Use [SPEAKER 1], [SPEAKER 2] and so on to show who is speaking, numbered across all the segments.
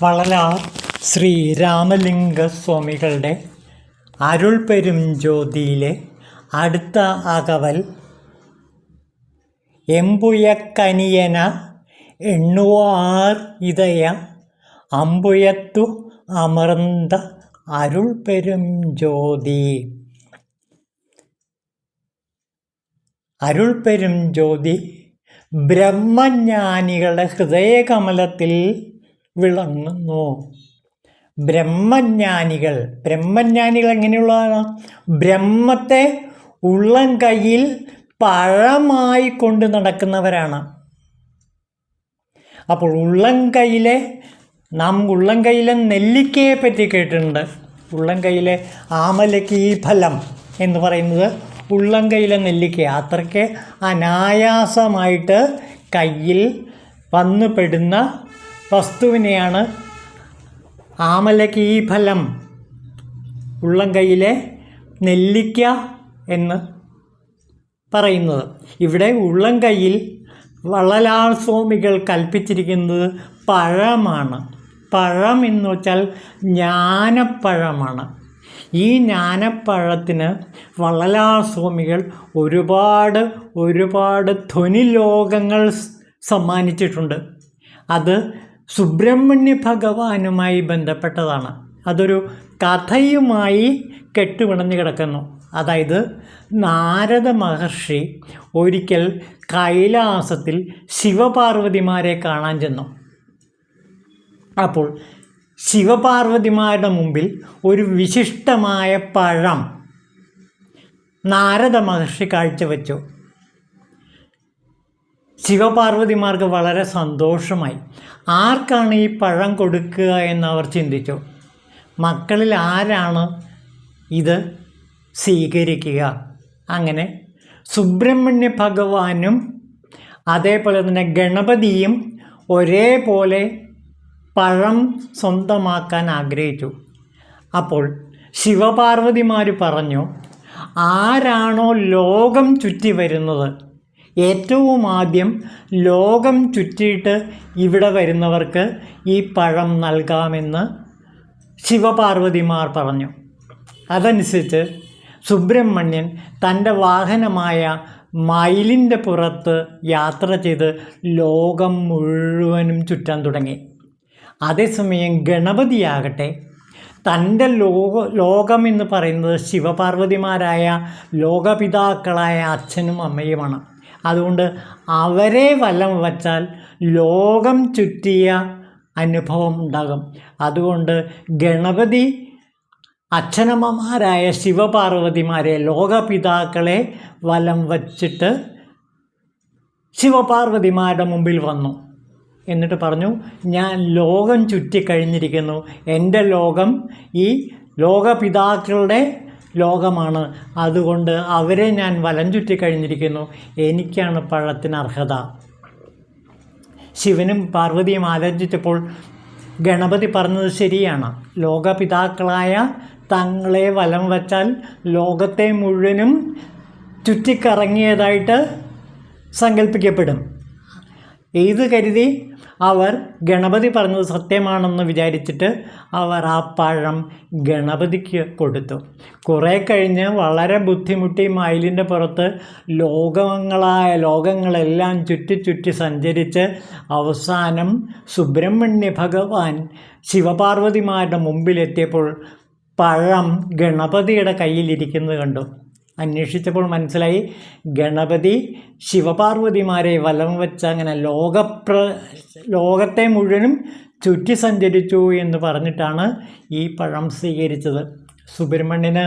[SPEAKER 1] വളലാർ ശ്രീ രാമലിംഗ അരുൾ പെരും ജ്യോതിയിലെ അടുത്ത അകവൽ എമ്പുയക്കനിയന എണ്ണുവാർ ഇതയ അമ്പുയത്തു അമർന്ത അരുൾ പെരും ജ്യോതി. അരുൾ പെരും ജ്യോതി ബ്രഹ്മജ്ഞാനികളുടെ ഹൃദയകമലത്തിൽ വിളങ്ങുന്നു. ബ്രഹ്മജ്ഞാനികൾ ബ്രഹ്മജ്ഞാനികൾ എങ്ങനെയുള്ളതാണ്? ബ്രഹ്മത്തെ ഉള്ളം കയ്യിൽ പഴമായി കൊണ്ട് നടക്കുന്നവരാണ്. അപ്പോൾ ഉള്ളം കയ്യിലെ നാം ഉള്ളം കയ്യിലെ നെല്ലിക്കയെ പറ്റി കേട്ടിട്ടുണ്ട്. ഉള്ളം കയ്യിലെ ആമലക്ക് ഈ ഫലം എന്ന് പറയുന്നത് ഉള്ളം കയ്യിലെ നെല്ലിക്ക അത്രയ്ക്ക് അനായാസമായിട്ട് കയ്യിൽ വന്നു പെടുന്ന വസ്തുവിനെയാണ് ആമലക്ക് ഈ ഫലം ഉള്ളം കയ്യിലെ നെല്ലിക്ക എന്ന് പറയുന്നത്. ഇവിടെ ഉള്ളം കയ്യിൽ വള്ളലാൾ സ്വാമികൾ കൽപ്പിച്ചിരിക്കുന്നത് പഴമാണ്. പഴം എന്ന് വെച്ചാൽ ജ്ഞാനപ്പഴമാണ്. ഈ ജ്ഞാനപ്പഴത്തിന് വള്ളലാൾ സ്വാമികൾ ഒരുപാട് ഒരുപാട് ധ്വനിലോകങ്ങൾ സമ്മാനിച്ചിട്ടുണ്ട്. അത് സുബ്രഹ്മണ്യ ഭഗവാനുമായി ബന്ധപ്പെട്ടതാണ്. അതൊരു കഥയുമായി കെട്ടുപിണഞ്ഞു കിടക്കുന്നു. അതായത് നാരദ മഹർഷി ഒരിക്കൽ കൈലാസത്തിൽ ശിവപാർവതിമാരെ കാണാൻ ചെന്നു. അപ്പോൾ ശിവപാർവതിമാരുടെ മുമ്പിൽ ഒരു വിശിഷ്ടമായ പഴം നാരദ മഹർഷി കാഴ്ചവെച്ചു. ശിവപാർവതിമാർക്ക് വളരെ സന്തോഷമായി. ആർക്കാണ് ഈ പഴം കൊടുക്കുക എന്നവർ ചിന്തിച്ചു. മക്കളിൽ ആരാണ് ഇത് സ്വീകരിക്കുക? അങ്ങനെ സുബ്രഹ്മണ്യ ഭഗവാനും അതേപോലെ തന്നെ ഗണപതിയും ഒരേപോലെ പഴം സ്വന്തമാക്കാൻ ആഗ്രഹിച്ചു. അപ്പോൾ ശിവപാർവതിമാർ പറഞ്ഞു ആരാണോ ലോകം ചുറ്റി വരുന്നത് ഏറ്റവും ആദ്യം ലോകം ചുറ്റിയിട്ട് ഇവിടെ വരുന്നവർക്ക് ഈ പഴം നൽകാമെന്ന് ശിവപാർവതിമാർ പറഞ്ഞു. അതനുസരിച്ച് സുബ്രഹ്മണ്യൻ തന്റെ വാഹനമായ മയിലിന്റെ പുറത്ത് യാത്ര ചെയ്ത് ലോകം മുഴുവനും ചുറ്റാൻ തുടങ്ങി. അതേസമയം ഗണപതിയാകട്ടെ തന്റെ ലോക ലോകം എന്ന് പറയുന്നത് ശിവപാർവതിമാരായ ലോകപിതാക്കളായ അച്ഛനും അമ്മയുമാണ്. അതുകൊണ്ട് അവരെ വലം വച്ചാൽ ലോകം ചുറ്റിയ അനുഭവം ഉണ്ടാകും. അതുകൊണ്ട് ഗണപതി അച്ഛനമ്മമാരായ ശിവപാർവതിമാരെ ലോകപിതാക്കളെ വലം വച്ചിട്ട് ശിവപാർവതിമാരുടെ മുമ്പിൽ വന്നു. എന്നിട്ട് പറഞ്ഞു ഞാൻ ലോകം ചുറ്റിക്കഴിഞ്ഞിരിക്കുന്നു. എന്റെ ലോകം ഈ ലോകപിതാക്കളുടെ ലോകമാണ്. അതുകൊണ്ട് അവരെ ഞാൻ വലം ചുറ്റിക്കഴിഞ്ഞിരിക്കുന്നു എനിക്കാണ് പഴത്തിന് അർഹത. ശിവനും പാർവതിയും ആലോചിച്ചപ്പോൾ ഗണപതി പറഞ്ഞത് ശരിയാണ്. ലോകപിതാക്കളായ തങ്ങളെ വലം വച്ചാൽ ലോകത്തെ മുഴുവനും ചുറ്റിക്കറങ്ങിയതായിട്ട് സങ്കല്പിക്കപ്പെടും ഇത് കരുതി? അവർ ഗണപതി പറഞ്ഞത് സത്യമാണെന്ന് വിചാരിച്ചിട്ട് അവർ ആ പഴം ഗണപതിക്ക് കൊടുത്തു. കുറേ കഴിഞ്ഞ് വളരെ ബുദ്ധിമുട്ടി മയിലിന്റെ പുറത്ത് ലോകങ്ങളായ ലോകങ്ങളെല്ലാം ചുറ്റി ചുറ്റി സഞ്ചരിച്ച് അവസാനം സുബ്രഹ്മണ്യ ഭഗവാൻ ശിവപാർവതിമാരുടെ മുമ്പിലെത്തിയപ്പോൾ പഴം ഗണപതിയുടെ കയ്യിലിരിക്കുന്നത് കണ്ടു. അന്വേഷിച്ചപ്പോൾ മനസ്സിലായി ഗണപതി ശിവപാർവതിമാരെ വലം വെച്ച് അങ്ങനെ ലോകപ്ര ലോകത്തെ മുഴുവനും ചുറ്റി സഞ്ചരിച്ചു എന്ന് പറഞ്ഞിട്ടാണ് ഈ പഴം സ്വീകരിച്ചത്. സുബ്രഹ്മണ്യന്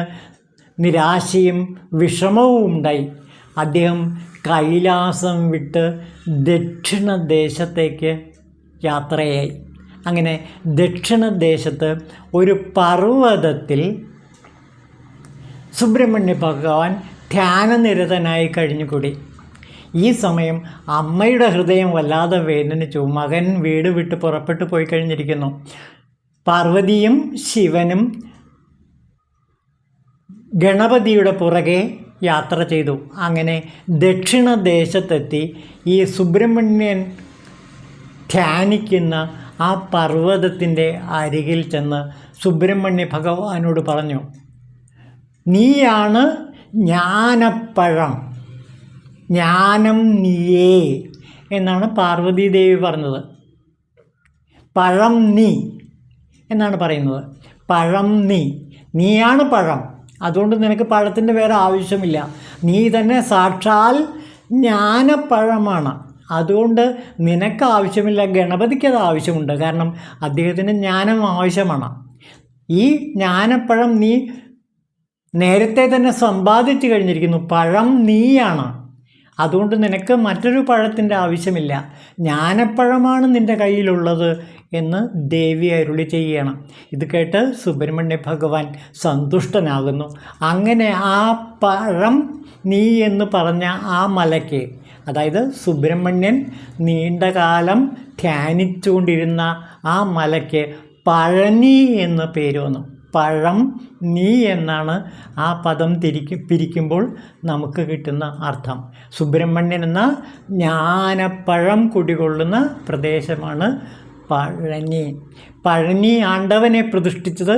[SPEAKER 1] നിരാശയും വിഷമവും ഉണ്ടായി. അദ്ദേഹം കൈലാസം വിട്ട് ദക്ഷിണദേശത്തേക്ക് യാത്രയായി. അങ്ങനെ ദക്ഷിണദേശത്ത് ഒരു പർവതത്തിൽ സുബ്രഹ്മണ്യ ഭഗവാൻ ധ്യാനനിരതനായി കഴിഞ്ഞുകൂടി. ഈ സമയം അമ്മയുടെ ഹൃദയം വല്ലാതെ വേദനിച്ചു. മകൻ വീട് വിട്ട് പുറപ്പെട്ടു പോയി കഴിഞ്ഞിരിക്കുന്നു. പാർവതിയും ശിവനും ഗണപതിയുടെ പുറകെ യാത്ര ചെയ്തു. അങ്ങനെ ദക്ഷിണദേശത്തെത്തി ഈ സുബ്രഹ്മണ്യൻ ധ്യാനിക്കുന്ന ആ പർവതത്തിന്റെ അരികിൽ ചെന്ന് സുബ്രഹ്മണ്യ ഭഗവാനോട് പറഞ്ഞു നീയാണ് ജ്ഞാനപ്പഴം. ജ്ഞാനം നീയേ എന്നാണ് പാർവതീദേവി പറഞ്ഞത്. പഴം നീ എന്നാണ് പറയുന്നത്. പഴം നീ. നീയാണ് പഴം. അതുകൊണ്ട് നിനക്ക് പഴത്തിന്റെ വേറെ ആവശ്യമില്ല. നീ തന്നെ സാക്ഷാൽ ജ്ഞാനപ്പഴമാണ്. അതുകൊണ്ട് നിനക്ക് ആവശ്യമില്ല ഗണപതിക്ക് അത് ആവശ്യമുണ്ട്. കാരണം അദ്ദേഹത്തിന് ജ്ഞാനം ആവശ്യമാണ്. ഈ ജ്ഞാനപ്പഴം നീ നേരത്തെ തന്നെ സമ്പാദിച്ചു കഴിഞ്ഞിരിക്കുന്നു. പഴം നീയാണ്. അതുകൊണ്ട് നിനക്ക് മറ്റൊരു പഴത്തിന്റെ ആവശ്യമില്ല. ജ്ഞാനപ്പഴമാണ് നിന്റെ കയ്യിലുള്ളത് എന്ന് ദേവി അരുളി ചെയ്യണം. ഇത് കേട്ട് സുബ്രഹ്മണ്യ ഭഗവാൻ സന്തുഷ്ടനാകുന്നു. അങ്ങനെ ആ പഴം നീ എന്ന് പറഞ്ഞ ആ മലയ്ക്ക് അതായത് സുബ്രഹ്മണ്യൻ നീണ്ടകാലം ധ്യാനിച്ചുകൊണ്ടിരുന്ന ആ മലയ്ക്ക് പഴനി എന്ന് പേര് വന്നു. പഴം നീ എന്നാണ് ആ പദം തിരിക്ക് പിരിക്കുമ്പോൾ നമുക്ക് കിട്ടുന്ന അർത്ഥം. സുബ്രഹ്മണ്യൻ എന്ന ജ്ഞാനപ്പഴം കുടികൊള്ളുന്ന പ്രദേശമാണ് പഴനി. പഴനി ആണ്ടവനെ പ്രതിഷ്ഠിച്ചത്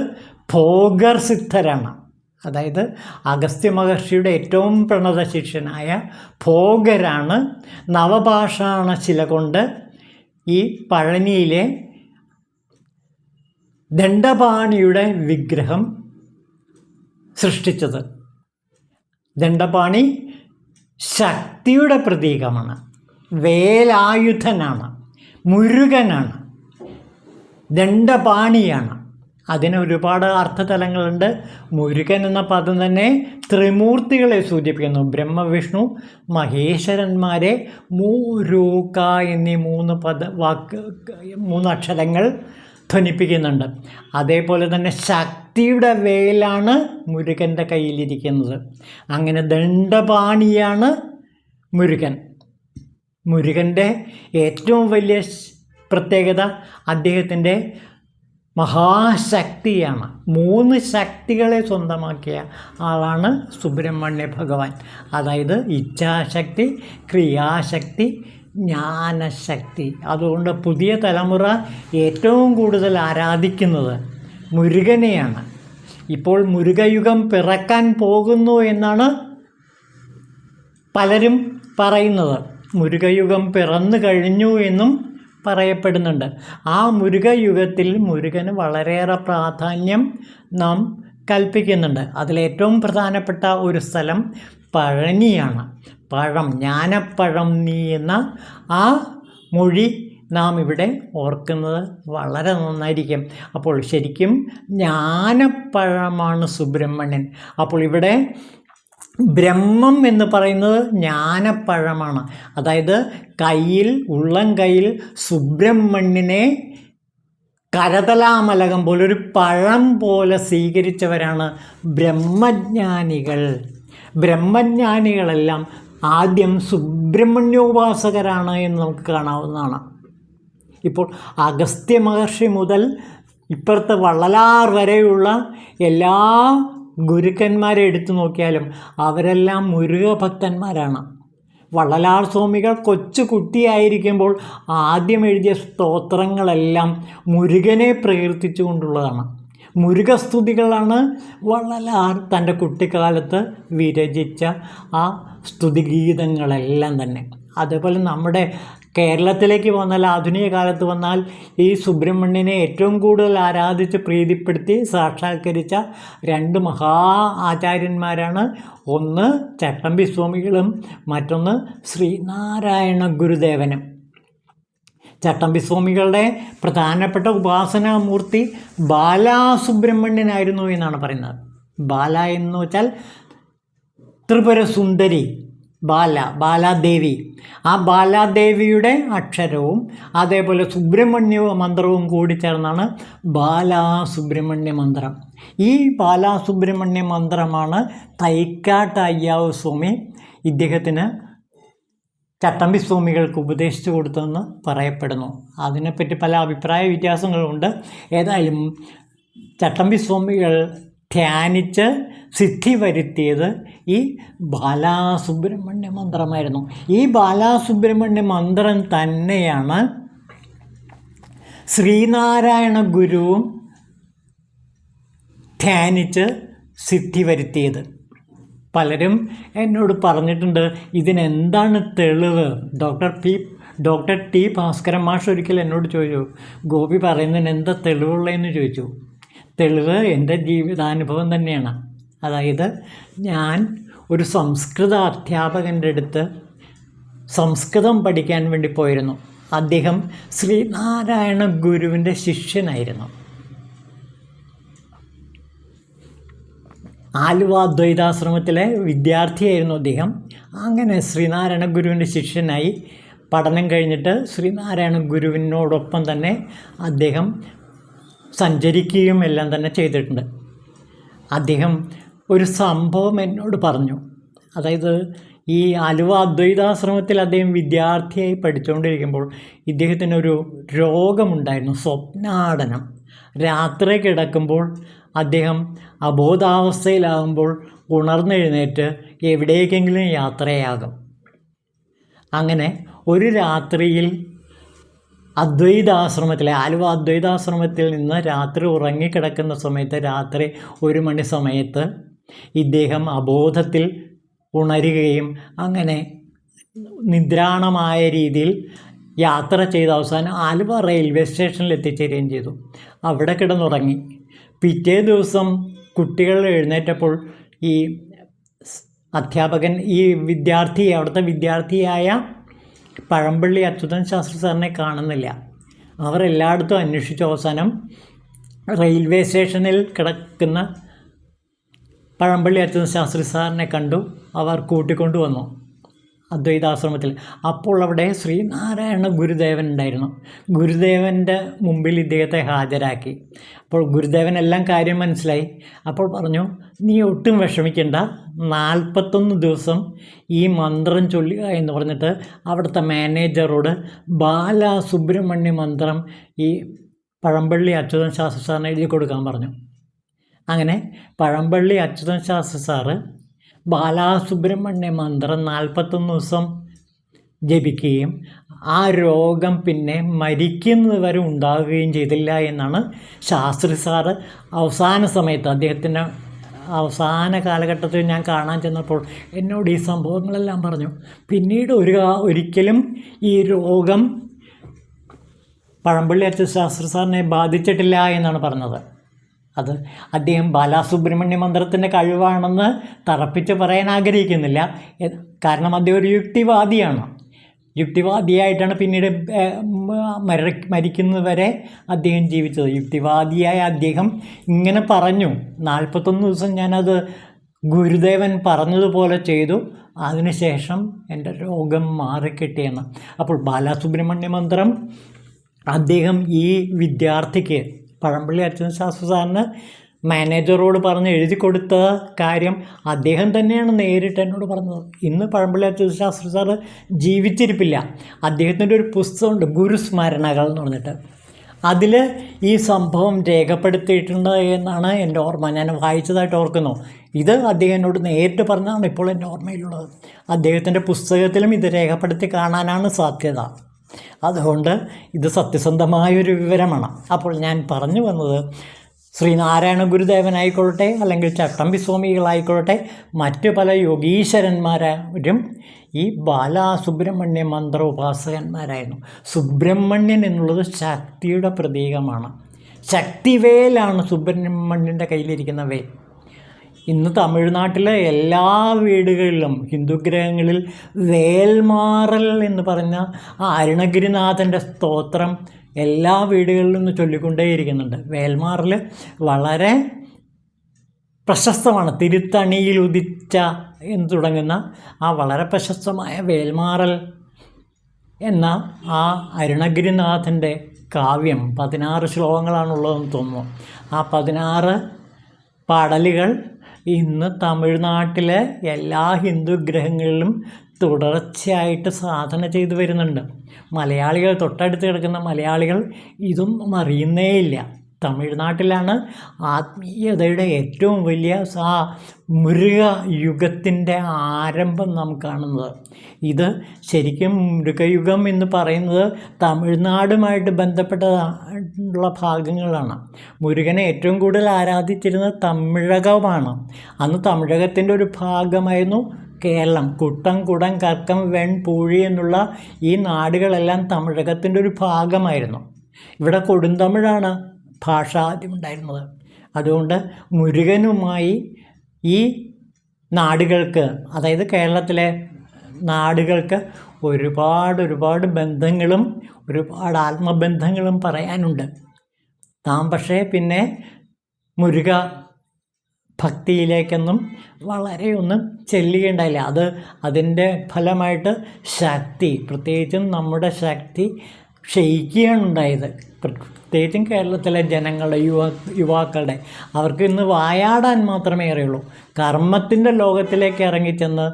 [SPEAKER 1] ഭോഗർ സിദ്ധരാണ് അതായത് അഗസ്ത്യ മഹർഷിയുടെ ഏറ്റവും പ്രണത ശിഷ്യനായ ഭോഗരാണ് നവപാഷാണശില കൊണ്ട് ഈ പഴനിയിലെ ദണ്ഡപാണിയുടെ വിഗ്രഹം സൃഷ്ടിച്ചത്. ദണ്ഡപാണി ശക്തിയുടെ പ്രതീകമാണ്. വേലായുധനാണ്. മുരുകനാണ്. ദണ്ഡപാണിയാണ്. അതിന് ഒരുപാട് അർത്ഥതലങ്ങളുണ്ട്. മുരുകൻ എന്ന പദം തന്നെ ത്രിമൂർത്തികളെ സൂചിപ്പിക്കുന്നു. ബ്രഹ്മവിഷ്ണു മഹേശ്വരന്മാരെ മൂരൂക എന്നീ മൂന്ന് പദ വാക്ക് മൂന്ന് അക്ഷരങ്ങൾ ധ്വനിപ്പിക്കുന്നുണ്ട്. അതേപോലെ തന്നെ ശക്തിയുടെ വേലാണ് മുരുകന്റെ കയ്യിലിരിക്കുന്നത്. അങ്ങനെ ദണ്ഡപാണിയാണ് മുരുകൻ. മുരുകന്റെ ഏറ്റവും വലിയ പ്രത്യേകത അദ്ദേഹത്തിന്റെ മഹാശക്തിയാണ്. മൂന്ന് ശക്തികളെ സ്വന്തമാക്കിയ ആളാണ് സുബ്രഹ്മണ്യ ഭഗവാൻ. അതായത് ഇച്ഛാശക്തി ക്രിയാശക്തി ജ്ഞാനശക്തി. അതുകൊണ്ട് പുതിയ തലമുറ ഏറ്റവും കൂടുതൽ ആരാധിക്കുന്നത് മുരുകനെയാണ്. ഇപ്പോൾ മുരുകയുഗം പിറക്കാൻ പോകുന്നു എന്നാണ് പലരും പറയുന്നത്. മുരുകയുഗം പിറന്നു കഴിഞ്ഞു എന്നും പറയപ്പെടുന്നുണ്ട്. ആ മുരുകയുഗത്തിൽ മുരുകന് വളരെയേറെ പ്രാധാന്യം നാം കൽപ്പിക്കുന്നുണ്ട്. അതിലേറ്റവും പ്രധാനപ്പെട്ട ഒരു സ്ഥലം പഴനിയാണ്. പഴം ജ്ഞാനപ്പഴം നീ എന്ന ആ മൊഴി നാം ഇവിടെ ഓർക്കുന്നത് വളരെ നന്നായിരിക്കും. അപ്പോൾ ശരിക്കും ജ്ഞാനപ്പഴമാണ് സുബ്രഹ്മണ്യൻ. അപ്പോൾ ഇവിടെ ബ്രഹ്മം എന്ന് പറയുന്നത് ജ്ഞാനപ്പഴമാണ്. അതായത് കയ്യിൽ ഉള്ളം കയ്യിൽ സുബ്രഹ്മണ്യനെ കരതലാമലകം പോലെ ഒരു പഴം പോലെ സ്വീകരിച്ചവരാണ് ബ്രഹ്മജ്ഞാനികൾ. ബ്രഹ്മജ്ഞാനികളെല്ലാം ആദ്യം സുബ്രഹ്മണ്യോപാസകരാണ് എന്ന് നമുക്ക് കാണാവുന്നതാണ്. ഇപ്പോൾ അഗസ്ത്യ മഹർഷി മുതൽ ഇപ്പുറത്തെ വള്ളലാർ വരെയുള്ള എല്ലാ ഗുരുക്കന്മാരെ എടുത്തു നോക്കിയാലും അവരെല്ലാം മുരുകഭക്തന്മാരാണ്. വള്ളലാർ സ്വാമികൾ കൊച്ചു കുട്ടിയായിരിക്കുമ്പോൾ ആദ്യം എഴുതിയ സ്തോത്രങ്ങളെല്ലാം മുരുകനെ പ്രകീർത്തിച്ചുകൊണ്ടുള്ളതാണ് മുരുകസ്തുതികളാണ് വള്ളലാർ തന്റെ കുട്ടിക്കാലത്ത് വിരചിച്ച ആ സ്തുതിഗീതങ്ങളെല്ലാം തന്നെ. അതേപോലെ നമ്മുടെ കേരളത്തിലേക്ക് വന്നാൽ ആധുനിക കാലത്ത് വന്നാൽ ഈ സുബ്രഹ്മണ്യനെ ഏറ്റവും കൂടുതൽ ആരാധിച്ച് പ്രീതിപ്പെടുത്തി സാക്ഷാത്കരിച്ച രണ്ട് മഹാ ആചാര്യന്മാരാണ്. ഒന്ന് ചട്ടമ്പി സ്വാമികളും മറ്റൊന്ന് ശ്രീനാരായണ ഗുരുദേവനും. ചട്ടമ്പി സ്വാമികളുടെ പ്രധാനപ്പെട്ട ഉപാസനാമൂർത്തി ബാലാസുബ്രഹ്മണ്യനായിരുന്നു എന്നാണ് പറയുന്നത്. ബാല എന്ന് വെച്ചാൽ ത്രിപുര സുന്ദരി ബാല ബാലാദേവി. ആ ബാലാദേവിയുടെ അക്ഷരവും അതേപോലെ സുബ്രഹ്മണ്യ മന്ത്രവും കൂടി ചേർന്നാണ് ബാലാസുബ്രഹ്മണ്യ മന്ത്രം. ഈ ബാലാസുബ്രഹ്മണ്യ മന്ത്രമാണ് തൈക്കാട്ട് അയ്യാവ് സ്വാമി ഇദ്ദേഹത്തിന് ചട്ടമ്പി സ്വാമികൾക്ക് ഉപദേശിച്ചു കൊടുത്തതെന്ന് പറയപ്പെടുന്നു. അതിനെപ്പറ്റി പല അഭിപ്രായ വ്യത്യാസങ്ങളുണ്ട്. ഏതായാലും ചട്ടമ്പി സ്വാമികൾ ധ്യാനിച്ച് സിദ്ധി വരുത്തിയത് ഈ ബാലാസുബ്രഹ്മണ്യ മന്ത്രമായിരുന്നു. ഈ ബാലാസുബ്രഹ്മണ്യ മന്ത്രം തന്നെയാണ് ശ്രീനാരായണ ഗുരുവും ധ്യാനിച്ച് സിദ്ധി വരുത്തിയത്. പലരും എന്നോട് പറഞ്ഞിട്ടുണ്ട് ഇതിനെന്താണ് തെളിവ്? Doctor P doctor T Bhaskaran മാഷ് ഒരിക്കൽ എന്നോട് ചോദിച്ചു. ഗോപി പറയുന്നതിന് എന്താ തെളിവുള്ളതെന്ന് ചോദിച്ചു. തെളിവ് എന്റെ ജീവിതാനുഭവം തന്നെയാണ്. അതായത് ഞാൻ ഒരു സംസ്കൃത അധ്യാപകന്റെ അടുത്ത് സംസ്കൃതം പഠിക്കാൻ വേണ്ടി പോയിരുന്നു. അദ്ദേഹം ശ്രീനാരായണ ഗുരുവിന്റെ ശിഷ്യനായിരുന്നു. ആലുവ അദ്വൈതാശ്രമത്തിലെ വിദ്യാർത്ഥിയായിരുന്നു അദ്ദേഹം. അങ്ങനെ ശ്രീനാരായണ ഗുരുവിന്റെ ശിഷ്യനായി പഠനം കഴിഞ്ഞിട്ട് ശ്രീനാരായണ ഗുരുവിനോടൊപ്പം തന്നെ അദ്ദേഹം സഞ്ചരിക്കുകയും എല്ലാം തന്നെ ചെയ്തിട്ടുണ്ട്. അദ്ദേഹം ഒരു സംഭവം എന്നോട് പറഞ്ഞു. അതായത് ഈ ആലുവ അദ്വൈതാശ്രമത്തിൽ അദ്ദേഹം വിദ്യാർത്ഥിയായി പഠിച്ചുകൊണ്ടിരിക്കുമ്പോൾ ഇദ്ദേഹത്തിന് ഒരു രോഗമുണ്ടായിരുന്നു സ്വപ്നാടനം. രാത്രി കിടക്കുമ്പോൾ അദ്ദേഹം അബോധാവസ്ഥയിലാകുമ്പോൾ ഉണർന്നെഴുന്നേറ്റ് എവിടേക്കെങ്കിലും യാത്രയാകും. അങ്ങനെ ഒരു രാത്രിയിൽ അദ്വൈതാശ്രമത്തിലെ ആലുവ അദ്വൈതാശ്രമത്തിൽ നിന്ന് രാത്രി ഉറങ്ങിക്കിടക്കുന്ന സമയത്ത് രാത്രി ഒരു മണി സമയത്ത് ഇദ്ദേഹം അബോധത്തിൽ ഉണരുകയും അങ്ങനെ നിദ്രാണമായ രീതിയിൽ യാത്ര ചെയ്ത അവസാനം ആലുവ റെയിൽവേ സ്റ്റേഷനിൽ എത്തിച്ചേരുകയും ചെയ്തു. അവിടെ കിടന്നുറങ്ങി. പിറ്റേ ദിവസം കുട്ടികൾ എഴുന്നേറ്റപ്പോൾ ഈ അധ്യാപകൻ ഈ വിദ്യാർത്ഥി അവിടുത്തെ വിദ്യാർത്ഥിയായ പഴമ്പള്ളി അച്യുതൻ ശാസ്ത്രി സാറിനെ കാണുന്നില്ല. അവർ എല്ലായിടത്തും അന്വേഷിച്ച. അവസാനം റെയിൽവേ സ്റ്റേഷനിൽ കിടക്കുന്ന പഴമ്പള്ളി അച്യുതൻ ശാസ്ത്രി സാറിനെ കണ്ടു. അവർ കൂട്ടിക്കൊണ്ടു വന്നു അദ്വൈതാശ്രമത്തിൽ. അപ്പോൾ അവിടെ ശ്രീനാരായണ ഗുരുദേവൻ ഉണ്ടായിരുന്നു. ഗുരുദേവന്റെ മുമ്പിൽ ഇദ്ദേഹത്തെ ഹാജരാക്കി. അപ്പോൾ ഗുരുദേവൻ എല്ലാം കാര്യം മനസ്സിലായി. അപ്പോൾ പറഞ്ഞു നീ ഒട്ടും വിഷമിക്കേണ്ട. നാൽപ്പത്തൊന്ന് ദിവസം ഈ മന്ത്രം ചൊല്ലുക എന്ന് പറഞ്ഞിട്ട് അവിടുത്തെ മാനേജറോട് ബാല സുബ്രഹ്മണ്യ മന്ത്രം ഈ പഴമ്പള്ളി അച്യുതൻ ശാസ്ത്ര സാറിന് എഴുതി കൊടുക്കാൻ പറഞ്ഞു. അങ്ങനെ പഴമ്പള്ളി അച്യുതൻ ശാസ്ത്ര സാറ് ബാലാസുബ്രഹ്മണ്യ മന്ത്രം നാൽപ്പത്തൊന്ന് ദിവസം ജപിക്കുകയും ആ രോഗം പിന്നെ മരിക്കുന്നത് വരെ ഉണ്ടാകുകയും ചെയ്തില്ല എന്നാണ് ശാസ്ത്രി സാറ് അവസാന സമയത്ത് അദ്ദേഹത്തിന്റെ അവസാന കാലഘട്ടത്തിൽ ഞാൻ കാണാൻ ചെന്നപ്പോൾ എന്നോട് ഈ സംഭവങ്ങളെല്ലാം പറഞ്ഞു. പിന്നീട് ഒരു ഒരിക്കലും ഈ രോഗം പഴമ്പള്ളി അച്ഛൻ ശാസ്ത്രി സാറിനെ ബാധിച്ചിട്ടില്ല എന്നാണ് പറഞ്ഞത്. അത് അദ്ദേഹം ബാലാസുബ്രഹ്മണ്യ മന്ത്രത്തിന്റെ കഴിവാണെന്ന് തറപ്പിച്ച് പറയാൻ ആഗ്രഹിക്കുന്നില്ല. കാരണം അദ്ദേഹം ഒരു യുക്തിവാദിയാണ്. യുക്തിവാദിയായിട്ടാണ് പിന്നീട് മര മരിക്കുന്നവരെ അദ്ദേഹം ജീവിച്ചത്. യുക്തിവാദിയായ അദ്ദേഹം ഇങ്ങനെ പറഞ്ഞു. നാൽപ്പത്തൊന്ന് ദിവസം ഞാനത് ഗുരുദേവൻ പറഞ്ഞതുപോലെ ചെയ്തു. അതിനുശേഷം എന്റെ രോഗം മാറിക്കിട്ടിയെന്ന്. അപ്പോൾ ബാലാസുബ്രഹ്മണ്യ മന്ത്രം അദ്ദേഹം ഈ വിദ്യാർത്ഥിക്ക് പഴമ്പള്ളി അച്യുതൻ ശാസ്ത്ര സാറിന് മാനേജറോട് പറഞ്ഞ് എഴുതി കൊടുത്ത കാര്യം അദ്ദേഹം തന്നെയാണ് നേരിട്ട് എന്നോട് പറഞ്ഞത്. ഇന്ന് പഴമ്പള്ളി അച്യുത ശാസ്ത്ര സാറ് ജീവിച്ചിരിപ്പില്ല. അദ്ദേഹത്തിന്റെ ഒരു പുസ്തകമുണ്ട് ഗുരുസ്മരണകൾ എന്ന് പറഞ്ഞിട്ട്. അതിൽ ഈ സംഭവം രേഖപ്പെടുത്തിയിട്ടുണ്ട് എന്നാണ് എന്റെ ഓർമ്മ. ഞാൻ വായിച്ചതായിട്ട് ഓർക്കുന്നു. ഇത് അദ്ദേഹം എന്നോട് നേരിട്ട് പറഞ്ഞാണ് ഇപ്പോൾ എന്റെ ഓർമ്മയിലുള്ളത്. അദ്ദേഹത്തിന്റെ പുസ്തകത്തിലും ഇത് രേഖപ്പെടുത്തി കാണാനാണ് സാധ്യത. അതുകൊണ്ട് ഇത് സത്യസന്ധമായൊരു വിവരമാണ്. അപ്പോൾ ഞാൻ പറഞ്ഞു വന്നത് ശ്രീനാരായണ ഗുരുദേവനായിക്കൊള്ളട്ടെ അല്ലെങ്കിൽ ചട്ടമ്പി സ്വാമികളായിക്കൊള്ളട്ടെ മറ്റു പല യോഗീശ്വരന്മാരും ഈ ബാലാസുബ്രഹ്മണ്യ മന്ത്ര ഉപാസകന്മാരായിരുന്നു സുബ്രഹ്മണ്യൻ എന്നുള്ളത് ശക്തിയുടെ പ്രതീകമാണ്. ശക്തിവേലാണ് സുബ്രഹ്മണ്യന്റെ കയ്യിലിരിക്കുന്ന വേൽ ഇന്ന് തമിഴ്നാട്ടിലെ എല്ലാ വീടുകളിലും ഹിന്ദുഗ്രഹങ്ങളിൽ വേൽമാറൽ എന്ന് പറഞ്ഞ ആ അരുണഗിരിനാഥന്റെ സ്തോത്രം എല്ലാ വീടുകളിലും നിന്ന് ചൊല്ലിക്കൊണ്ടേയിരിക്കുന്നുണ്ട്. വേൽമാറൽ വളരെ പ്രശസ്തമാണ്. തിരുത്തണിയിൽ ഉദിച്ച എന്ന് തുടങ്ങുന്ന ആ വളരെ പ്രശസ്തമായ വേൽമാറൽ എന്ന ആ അരുണഗിരിനാഥന്റെ കാവ്യം പതിനാറ് ശ്ലോകങ്ങളാണുള്ളതെന്ന് തോന്നുന്നു. ആ പതിനാറ് പാടലുകൾ ഇന്ന് തമിഴ്നാട്ടിലെ എല്ലാ ഹിന്ദു ഗ്രഹങ്ങളിലും തുടർച്ചയായിട്ട് സാധന ചെയ്തു വരുന്നുണ്ട്. മലയാളികൾ തൊട്ടടുത്ത് കിടക്കുന്ന മലയാളികൾ ഇതൊന്നും അറിയുന്നേയില്ല. തമിഴ്നാട്ടിലാണ് ആത്മീയതയുടെ ഏറ്റവും വലിയ ആ മുരുക യുഗത്തിന്റെ ആരംഭം നാം കാണുന്നത്. ഇത് ശരിക്കും മൃഗയുഗം എന്ന് പറയുന്നത് തമിഴ്നാടുമായിട്ട് ബന്ധപ്പെട്ടതായിട്ടുള്ള ഭാഗങ്ങളാണ്. മുരുകനെ ഏറ്റവും കൂടുതൽ ആരാധിച്ചിരുന്നത് തമിഴകമാണ്. അന്ന് തമിഴകത്തിന്റെ ഒരു ഭാഗമായിരുന്നു കേരളം. കുട്ടം കുടം കർക്കം വെൺ പൂഴി എന്നുള്ള ഈ നാടുകളെല്ലാം തമിഴകത്തിന്റെ ഒരു ഭാഗമായിരുന്നു. ഇവിടെ കൊടുന്തമിഴാണ്. ഭാഷ ആദ്യം ഉണ്ടായിരുന്നത് അതുകൊണ്ട് മുരുകനുമായി ഈ നാടുകൾക്ക് അതായത് കേരളത്തിലെ നാടുകൾക്ക് ഒരുപാട് ഒരുപാട് ബന്ധങ്ങളും ഒരുപാട് ആത്മബന്ധങ്ങളും പറയാനുണ്ട്. നാം പക്ഷേ പിന്നെ മുരുക ഭക്തിയിലേക്കൊന്നും വളരെയൊന്നും ചെല്ലുകയുണ്ടായില്ല. അത് അതിന്റെ ഫലമായിട്ട് ശക്തി പ്രത്യേകിച്ചും നമ്മുടെ ശക്തി ക്ഷയിക്കുകയാണ് ഉണ്ടായത്. പ്രത്യേകിച്ചും കേരളത്തിലെ ജനങ്ങളുടെ യുവ യുവാക്കളുടെ അവർക്ക് ഇന്ന് വായാടാൻ മാത്രമേ അറിയുള്ളൂ കർമ്മത്തിന്റെ ലോകത്തിലേക്ക് ഇറങ്ങിച്ചെന്ന്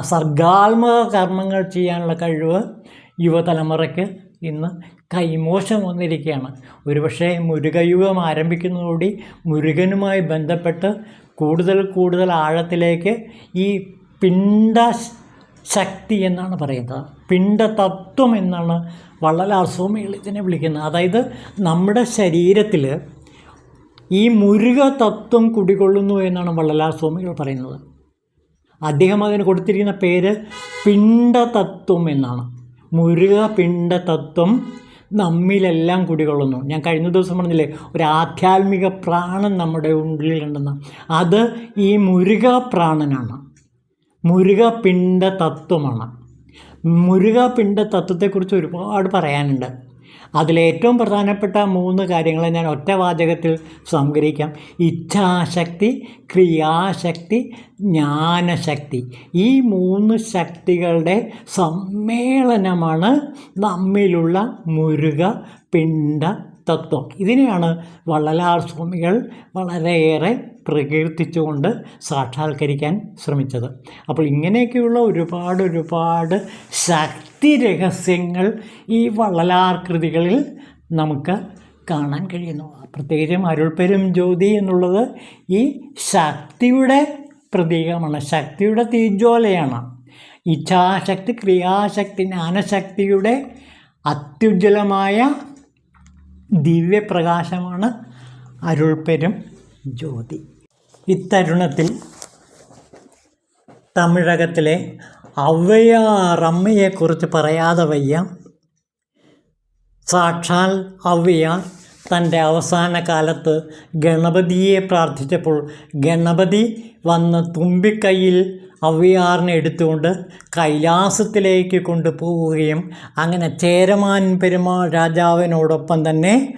[SPEAKER 1] സർഗാത്മക കർമ്മങ്ങൾ ചെയ്യാനുള്ള കഴിവ് യുവതലമുറയ്ക്ക് ഇന്ന് കൈമോശം വന്നിരിക്കുകയാണ്. ഒരുപക്ഷെ മുരുകയുഗം ആരംഭിക്കുന്നതോടി മുരുകനുമായി ബന്ധപ്പെട്ട് കൂടുതൽ കൂടുതൽ ആഴത്തിലേക്ക് ഈ പിണ്ട ശക്തി എന്നാണ് പറയുന്നത്. പിണ്ടതത്വം എന്നാണ് വള്ളലാർ സ്വാമികൾ ഇതിനെ വിളിക്കുന്നത്. അതായത് നമ്മുടെ ശരീരത്തിൽ ഈ മുരുക തത്വം കുടികൊള്ളുന്നു എന്നാണ് വള്ളലാസ്വാമികൾ പറയുന്നത്. അദ്ദേഹം അതിന് കൊടുത്തിരിക്കുന്ന പേര് പിണ്ടതത്വം എന്നാണ്. മുരുക പിണ്ടതത്വം നമ്മിലെല്ലാം കുടികൊള്ളുന്നു. ഞാൻ കഴിഞ്ഞ ദിവസം പറഞ്ഞില്ലേ ഒരു ആധ്യാത്മിക പ്രാണൻ നമ്മുടെ ഉള്ളിലുണ്ടെന്ന്. അത് ഈ മുരുക പ്രാണനാണ്. മുരുക പിണ്ട തത്വമാണ്. മുരുക പിണ്ട തത്വത്തെക്കുറിച്ച് ഒരുപാട് പറയാനുണ്ട്. അതിലേറ്റവും പ്രധാനപ്പെട്ട മൂന്ന് കാര്യങ്ങൾ ഞാൻ ഒറ്റ വാചകത്തിൽ സംഗ്രഹിക്കാം. ഇച്ഛാശക്തി ക്രിയാശക്തി ജ്ഞാനശക്തി. ഈ മൂന്ന് ശക്തികളുടെ സമ്മേളനമാണ് നമ്മിലുള്ള മുരുക പിണ്ട തത്വം. ഇതിനെയാണ് വള്ളലാർ സ്വാമികൾ വളരെയേറെ പ്രകീർത്തിച്ചുകൊണ്ട് സാക്ഷാത്കരിക്കാൻ ശ്രമിച്ചത്. അപ്പോൾ ഇങ്ങനെയൊക്കെയുള്ള ഒരുപാട് ഒരുപാട് ശക്തി രഹസ്യങ്ങൾ ഈ വള്ളലാർ കൃതികളിൽ നമുക്ക് കാണാൻ കഴിയുന്നു. പ്രത്യേകിച്ചും അരുൾപ്പെരും ജ്യോതി എന്നുള്ളത് ഈ ശക്തിയുടെ പ്രതീകമാണ്. ശക്തിയുടെ തീജ്വാലയാണ്. ഇച്ഛാശക്തി ക്രിയാശക്തി ജ്ഞാനശക്തിയുടെ അത്യുജ്വലമായ ദിവ്യപ്രകാശമാണ് അരുൾപ്പെരും ജ്യോതി. ഇത്തരുണത്തിൽ തമിഴകത്തിലെ ഔവയാറമ്മയെക്കുറിച്ച് പറയാതെ വയ്യ. സാക്ഷാൽ ഔവയാർ തന്റെ അവസാന കാലത്ത് ഗണപതിയെ പ്രാർത്ഥിച്ചപ്പോൾ ഗണപതി വന്ന് തുമ്പിക്കൈയിൽ അവയാറിനെ എടുത്തുകൊണ്ട് കൈലാസത്തിലേക്ക് കൊണ്ടുപോവുകയും അങ്ങനെ ചേരമാൻ പെരുമാൾ രാജാവിനോടൊപ്പം തന്നെ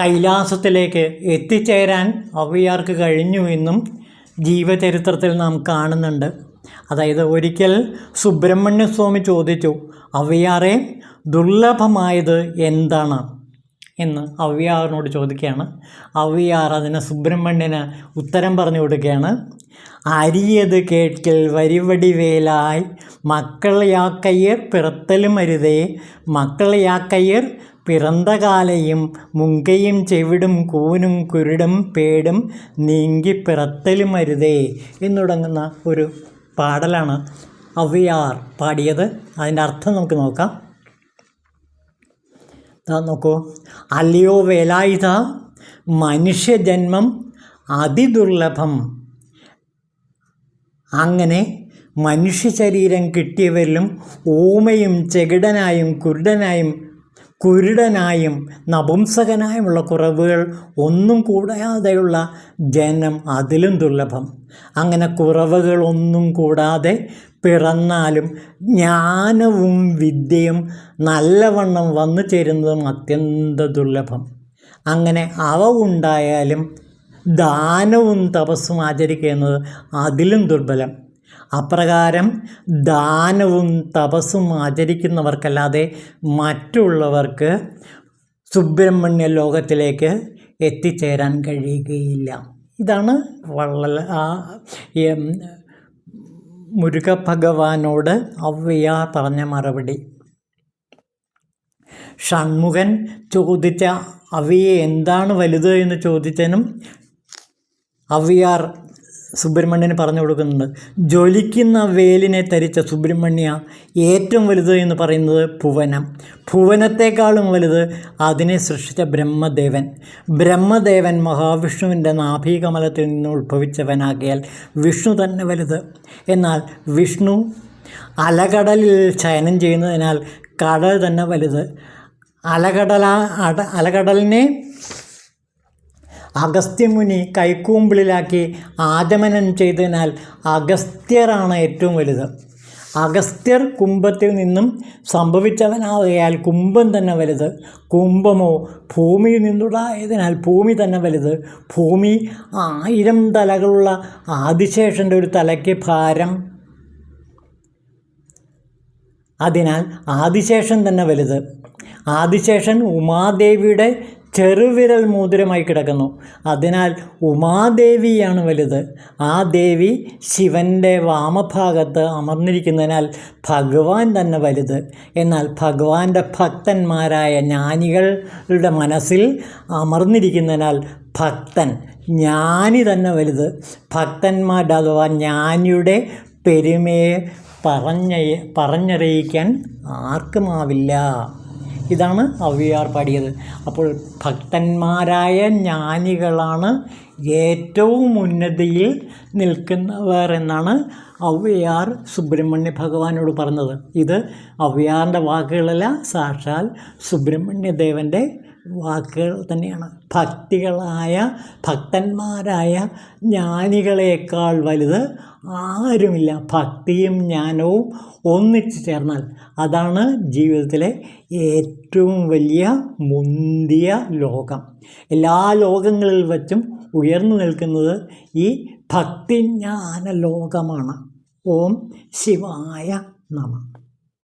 [SPEAKER 1] കൈലാസത്തിലേക്ക് എത്തിച്ചേരാൻ അവയാർക്ക് കഴിഞ്ഞു എന്നും ജീവചരിത്രത്തിൽ നാം കാണുന്നുണ്ട്. അതായത് ഒരിക്കൽ സുബ്രഹ്മണ്യസ്വാമി ചോദിച്ചു അവയാറെ ദുർലഭമായത് എന്താണ്? എന്ന് അവ്യാറിനോട് ചോദിക്കുകയാണ്. അവ്യാർ അതിന് സുബ്രഹ്മണ്യന് ഉത്തരം പറഞ്ഞു കൊടുക്കുകയാണ്. അരിയത് കേൾക്കൽ വരിവടി വേലായി മക്കളയാക്കയ്യർ പിറത്തലും അരുതേ മക്കളയാക്കയ്യർ പിറந்த കാലയും മുങ്കയും ചെവിടും കൂനും കുരുടും പേടും നീങ്കി പിറത്തലും അരുതേ എന്ന് തുടങ്ങുന്ന ഒരു പാടലാണ് അവ്യാർ പാടിയത്. അതിന്റെ അർത്ഥം നമുക്ക് നോക്കാം. ദാ നോക്കൂ. അല്ലയോ വേലായുധ മനുഷ്യജന്മം അതിദുർലഭം. അങ്ങനെ മനുഷ്യ ശരീരം കിട്ടിയവരിലും ഊമയും ചെകിടനായും കുരുടനായും കുരുടനായും നപുംസകനായുമുള്ള കുറവുകൾ ഒന്നും കൂടാതെയുള്ള ജനം അതിലും ദുർലഭം. അങ്ങനെ കുറവുകളൊന്നും കൂടാതെ പിറന്നാലും ജ്ഞാനവും വിദ്യയും നല്ലവണ്ണം വന്നു ചേരുന്നതും അത്യന്ത ദുർലഭം. അങ്ങനെ അവ ഉണ്ടായാലും ദാനവും തപസ്സും ആചരിക്കുന്നത് അതിലും ദുർബലം. അപ്രകാരം ദാനവും തപസ്സും ആചരിക്കുന്നവർക്കല്ലാതെ മറ്റുള്ളവർക്ക് സുബ്രഹ്മണ്യ ലോകത്തിലേക്ക് എത്തിച്ചേരാൻ കഴിയുകയില്ല. ഇതാണ് വളരെ ആ ഔവ്യ പറഞ്ഞ മറുപടി. ഷൺമുഖൻ ചോദിച്ച അവയെ എന്താണ് വലുത് എന്ന് ചോദിച്ചതിനും അവ്യാർ സുബ്രഹ്മണ്യന് പറഞ്ഞു കൊടുക്കുന്നുണ്ട്. ജ്വലിക്കുന്ന വേലിനെ തരിച്ച സുബ്രഹ്മണ്യ ഏറ്റവും വലുത് എന്ന് പറയുന്നത് ഭുവനം. ഭുവനത്തെക്കാളും വലുത് അതിനെ സൃഷ്ടിച്ച ബ്രഹ്മദേവൻ. ബ്രഹ്മദേവൻ മഹാവിഷ്ണുവിന്റെ നാഭീകമലത്തിൽ നിന്ന് ഉത്ഭവിച്ചവനാകിയാൽ വിഷ്ണു തന്നെ വലുത്. എന്നാൽ വിഷ്ണു അലകടലിൽ ചയനം ചെയ്യുന്നതിനാൽ കടൽ തന്നെ വലുത്. അലകടല അട അലകടലിനെ അഗസ്ത്യമുനി കൈക്കൂമ്പിളിലാക്കി ആചമനം ചെയ്തതിനാൽ അഗസ്ത്യറാണ് ഏറ്റവും വലുത്. അഗസ്ത്യർ കുംഭത്തിൽ നിന്നും സംഭവിച്ചവനാകയാൽ കുംഭം തന്നെ വലുത്. കുംഭമോ ഭൂമിയിൽ നിന്നുണ്ടായതിനാൽ ഭൂമി തന്നെ വലുത്. ഭൂമി ആയിരം തലകളുള്ള ആദിശേഷന്റെ ഒരു തലയ്ക്ക് ഭാരം. അതിനാൽ ആദിശേഷൻ തന്നെ വലുത്. ആദിശേഷൻ ഉമാദേവിയുടെ ചെറുവിരൽ മോതിരമായി കിടക്കുന്നു. അതിനാൽ ഉമാദേവിയാണ് വലുത്. ആ ദേവി ശിവന്റെ വാമഭാഗത്ത് അമർന്നിരിക്കുന്നതിനാൽ ഭഗവാൻ തന്നെ വലുത്. എന്നാൽ ഭഗവാന്റെ ഭക്തന്മാരായ ജ്ഞാനികളുടെ മനസ്സിൽ അമർന്നിരിക്കുന്നതിനാൽ ഭക്തൻ ജ്ഞാനി തന്നെ വലുത്. ഭക്തന്മാരുടെ അഥവാ ജ്ഞാനിയുടെ പെരുമയെ പറഞ്ഞ പറഞ്ഞറിയിക്കാൻ ആർക്കുമാവില്ല ഇതാണ് അവിയാർ പാടിയത്. അപ്പോൾ ഭക്തന്മാരായ ജ്ഞാനികളാണ് ഏറ്റവും ഉന്നതിയിൽ നിൽക്കുന്നവർ എന്നാണ് അവ്യാർ സുബ്രഹ്മണ്യ ഭഗവാനോട് പറഞ്ഞത്. ഇത് അവ്യാറിന്റെ വാക്കുകളല്ല സാക്ഷാൽ സുബ്രഹ്മണ്യ ദേവന്റെ വാക്കുകൾ തന്നെയാണ്. ഭക്തികളായ ഭക്തന്മാരായ ജ്ഞാനികളേക്കാൾ വലുത് ആരുമില്ല. ഭക്തിയും ജ്ഞാനവും ഒന്നിച്ചു ചേർന്നാൽ അതാണ് ജീവിതത്തിലെ ഏറ്റവും വലിയ മുന്തിയ ലോകം. എല്ലാ ലോകങ്ങളിൽ വച്ചും ഉയർന്നു നിൽക്കുന്നത് ഈ ഭക്തിജ്ഞാന ലോകമാണ് ഓം ശിവായ നമ.